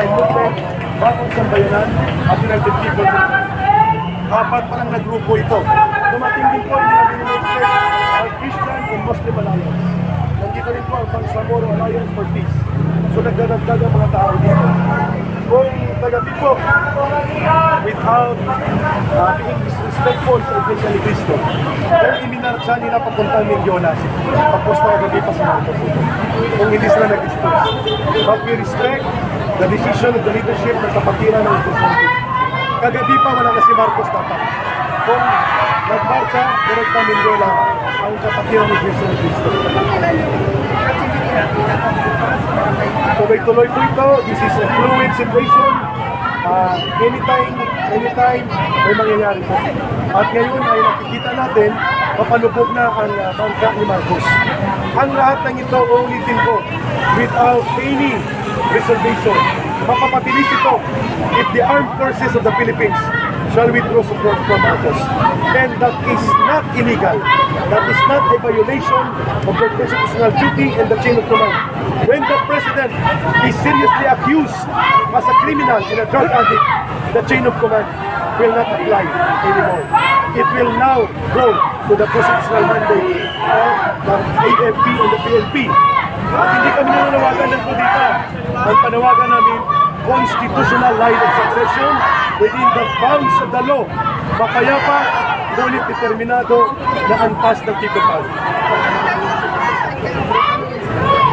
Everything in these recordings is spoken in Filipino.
Suicide Movement, Bakong Sambayanan, at United People. Apat pa na grupo ito. Dumating din po, hindi natin in-expect, ang Christian and Muslim Alliance. Nandito rin po ang Bangsamoro Alliance for Peace. So nagdadagdag ang mga tao dito. Kung tagabi po, without uh, being disrespectful sa Iglesia ni Cristo, kung iminarcha nila papunta ng Jonas, tapos na gabi pa sa Marcos. Kung hindi sila nag-expose. But we respect the decision of the leadership ng kapatiran ng Cristo. Kagabi pa wala na si Marcos dapat. Kung nagmarcha, direct na Mindiola ang kapatiran ng Cristo. Tuloy-tuloy po ito. This is a fluid situation. Uh, anytime, anytime may mangyayari po. At ngayon ay nakikita natin papalubog na ang uh, bangka ni Marcos. Ang lahat ng ito, ulitin ko, without any reservation. Mapapabilis ito if the armed forces of the Philippines shall withdraw support from Marcos. And that is not illegal. That is not a violation of their constitutional duty and the chain of command. When the president is seriously accused as a criminal and a drug addict, the chain of command will not apply anymore. It will now go to the constitutional mandate of the AFP and the PNP. At hindi kami nananawagan ng kudita. Ang panawagan namin, constitutional line of succession within the bounds of the law. Mapayapa, ngunit determinado na antas ng power.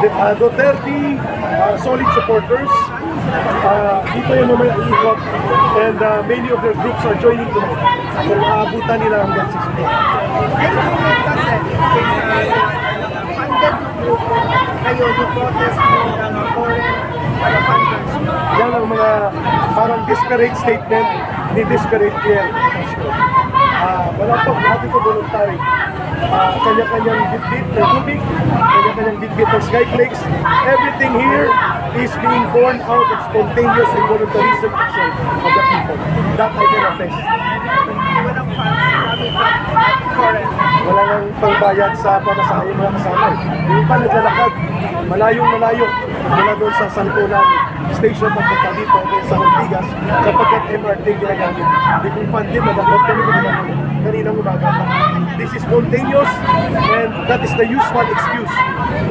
The, uh, Duterte, uh, solid supporters, uh, dito yung mga iikot and uh, many of their groups are joining tonight. So, aabutan nila hanggang 6 p.m. kayo yung protest mo ng foreign uh, funders. Yan ang mga parang desperate statement ni Desperate Pierre. Ah, wala po, lahat ito voluntary. Ah, kanya-kanyang bitbit ng tubig, kanya-kanyang bitbit ng skyflakes. Everything here is being born out of spontaneous and voluntarism action of the people. That I can attest. Walang foreign. Wala nang pangbayad sa pamasahe mga kasama. Yung pa naglalakad, malayong malayo mula doon sa Santolan station pagpunta dito sa Ortigas sapagkat MRT ginagamit. Hindi kong pandit na dapat kami ginagamit kaninang umaga. This is spontaneous and that is the usual excuse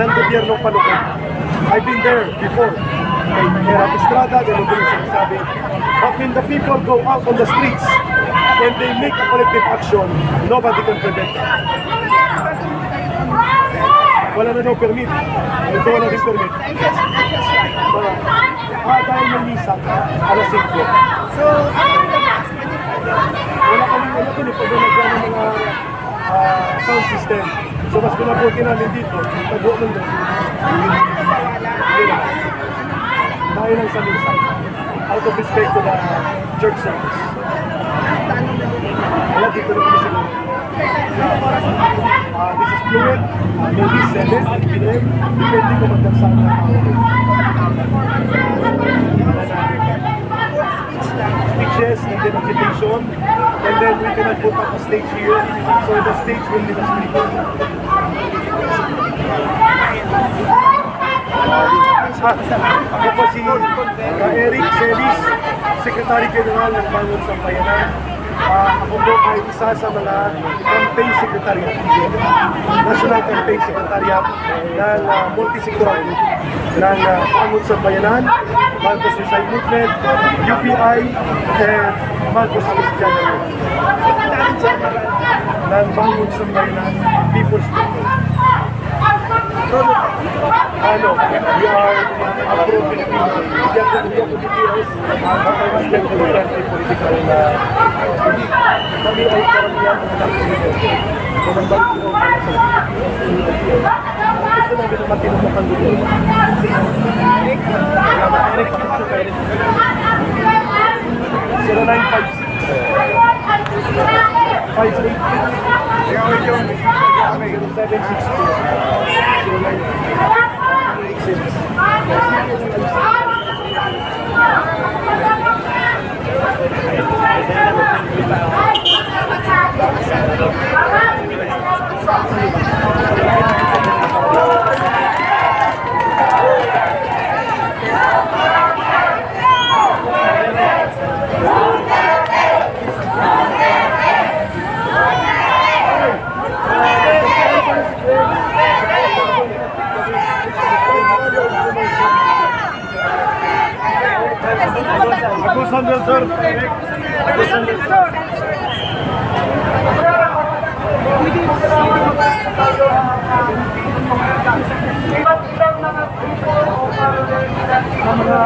ng gobyernong palukod. I've been there before. Kay Era Estrada, ganun din sinasabi. But when the people go out on the streets, when they make a collective action, nobody can prevent them. Wala na daw permit. Ito wala rin permit. Wala. Ah, dahil may misa, alas 5. So. Wala kami wala ko pag mga ah, sound system. So mas pinabuti namin dito, tago ng doon. Dahil lang sa misa. Out of respect to the church service. Wala dito na kami siguro. Ah, this is fluid, uh, maybe 7, 8 p.m. Depende kung magdagsa na speeches and then agitation. And then we cannot put up a stage here. So the stage will the speaker. Ah, ako po si uh, Eric Celis, Secretary General ng Bangon Sampayanan. Ah, ako po ay isa sa mga campaign secretariat, National Campaign Secretariat ng uh, multisectoral ng uh, Bangon Sampayanan, Marcos Suicide Movement, UPI, and Marcos Christian ng Bangon Sampayanan People's Movement. Ano, we are Thank you. Sanjay sir. আমরা